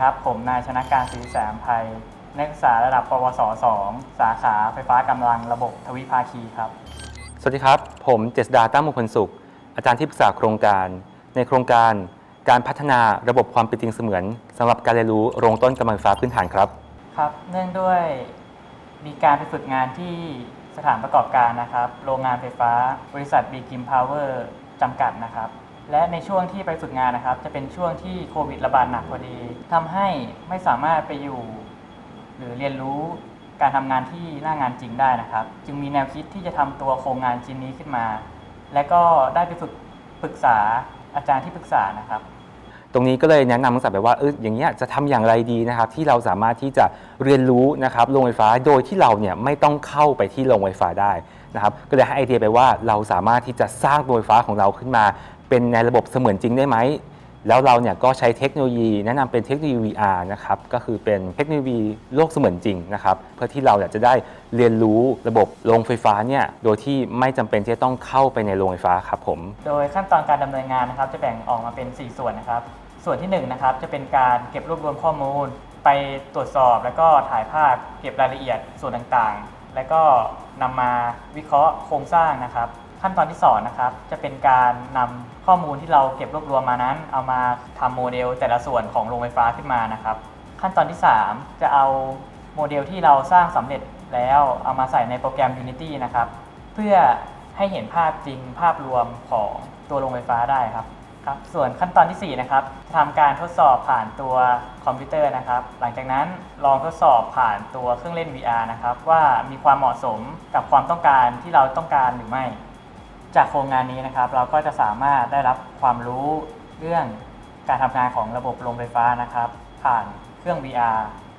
ครับ ผมนายชนะการศรีแสมภัย นักศึกษาระดับปวส 2 สาขาไฟฟ้ากำลังระบบทวิภาคีครับ สวัสดีครับ ผมเจษดาตั้งมงคลสุข อาจารย์ที่ปรึกษาโครงการ ในโครงการการพัฒนาระบบความเป็นจริงเสมือนสำหรับการเรียนรู้โรงต้นกำลังไฟฟ้าพื้นฐานครับ ครับ เนื่องด้วยมีการไปฝึกงานที่สถานประกอบการนะครับ โรงงานไฟฟ้า บริษัทบีกิมพาวเวอร์จำกัดนะครับ และในช่วงที่ไปฝึกงานนะครับ จะเป็นช่วงที่โควิดระบาดหนักพอดีทำให้ไม่สามารถไปอยู่ หรือเรียนรู้การทำงานที่หน้างานจริงได้นะครับ จึงมีแนวคิดที่จะทำตัวโครงงานชิ้นนี้ขึ้นมา และก็ได้ไปฝึกปรึกษาอาจารย์ที่ปรึกษานะครับตรงนี้ก็เลยแนะนำนักศึกษาไปว่าเอออย่างเงี้ยจะทำอย่างไรดีนะครับ ที่เราสามารถที่จะเรียนรู้นะครับโรงไฟฟ้าโดยที่เราเนี่ยไม่ต้องเข้าไปที่โรงไฟฟ้าได้นะครับ ก็เลยให้ไอเดียไปว่าเราสามารถที่จะสร้างโรงไฟฟ้าของเราขึ้นมา เป็นในระบบเสมือนจริงได้ไหม แล้วเราเนี่ยก็ใช้เทคโนโลยีแนะนำเป็นเทคโนโลยี VR นะครับ ก็คือเป็นเทคโนโลยีโลกเสมือนจริงนะครับ เพื่อที่เราเนี่ยจะได้เรียนรู้ระบบโรงไฟฟ้าเนี่ย โดยที่ไม่จำเป็นที่จะต้องเข้าไปในโรงไฟฟ้าครับผม โดยขั้นตอนการดำเนินงานนะครับ จะแบ่งออกมาเป็น 4 ส่วนนะครับ ส่วนที่1นะครับ จะเป็นการเก็บรวบรวมข้อมูล ไปตรวจสอบ แล้วก็ถ่ายภาพ เก็บรายละเอียดส่วนต่างๆ แล้วก็นำมาวิเคราะห์โครงสร้างนะครับ ขั้นตอนที่ 2 นะครับ จะเป็นการนำข้อมูลที่เราเก็บรวบรวมมานั้น เอามาทำโมเดลแต่ละส่วนของโรงไฟฟ้าขึ้นมานะครับ ขั้นตอนที่ 3 จะเอาโมเดลที่เราสร้างสำเร็จแล้วเอามาใส่ในโปรแกรม Unity นะครับ เพื่อให้เห็นภาพจริงภาพรวมของตัวโรงไฟฟ้าได้ครับครับ ส่วนขั้นตอนทีสี่ 4 นะครับทำการทดสอบผ่านตัวคอมพิวเตอร์นะครับ หลังจากนั้นลองทดสอบผ่านตัวเครื่องเล่น VR นะครับ ว่ามีความเหมาะสมกับความต้องการที่เราต้องการหรือไม่ จากโครงงานนี้นะครับ เราก็จะสามารถได้รับความรู้เรื่องการทำงานของระบบโรงไฟฟ้านะครับ ผ่านเครื่อง VR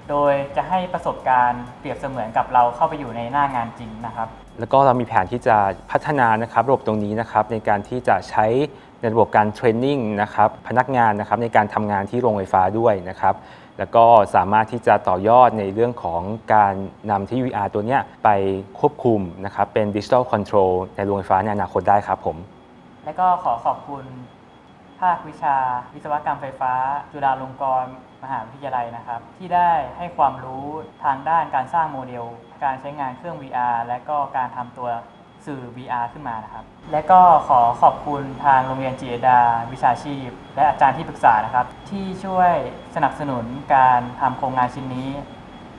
โดยจะให้ประสบการณ์เปรียบเสมือนกับเราเข้าไปอยู่ในหน้างานจริงนะครับ แล้วก็เรามีแผนที่จะพัฒนานะครับระบบตรงนี้นะครับในการที่จะใช้ ในระบบการเทรนนิ่งนะครับพนักงานนะครับในการทำงานที่โรงไฟฟ้าด้วยนะครับแล้วก็สามารถที่จะต่อยอดในเรื่องของการนำที่ VR ตัวเนี้ยไปควบคุมนะครับเป็นดิจิทัลคอนโทรลในโรงไฟฟ้าในอนาคตได้ครับผม และก็ขอขอบคุณภาควิชาวิศวกรรมไฟฟ้า จุฬาลงกรณ์มหาวิทยาลัยนะครับ ที่ได้ให้ความรู้ทางด้านการสร้างโมเดล การใช้งานเครื่อง VR และก็การทำตัว สื่อ VR ขึ้นมานะครับ และก็ขอขอบคุณทางโรงเรียนจีเอดา วิชาชีพ และอาจารย์ที่ปรึกษานะครับ ที่ช่วยสนับสนุนการทำโครงงานชิ้นนี้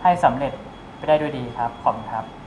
ให้สำเร็จไปได้ด้วยดีครับ ขอบคุณครับ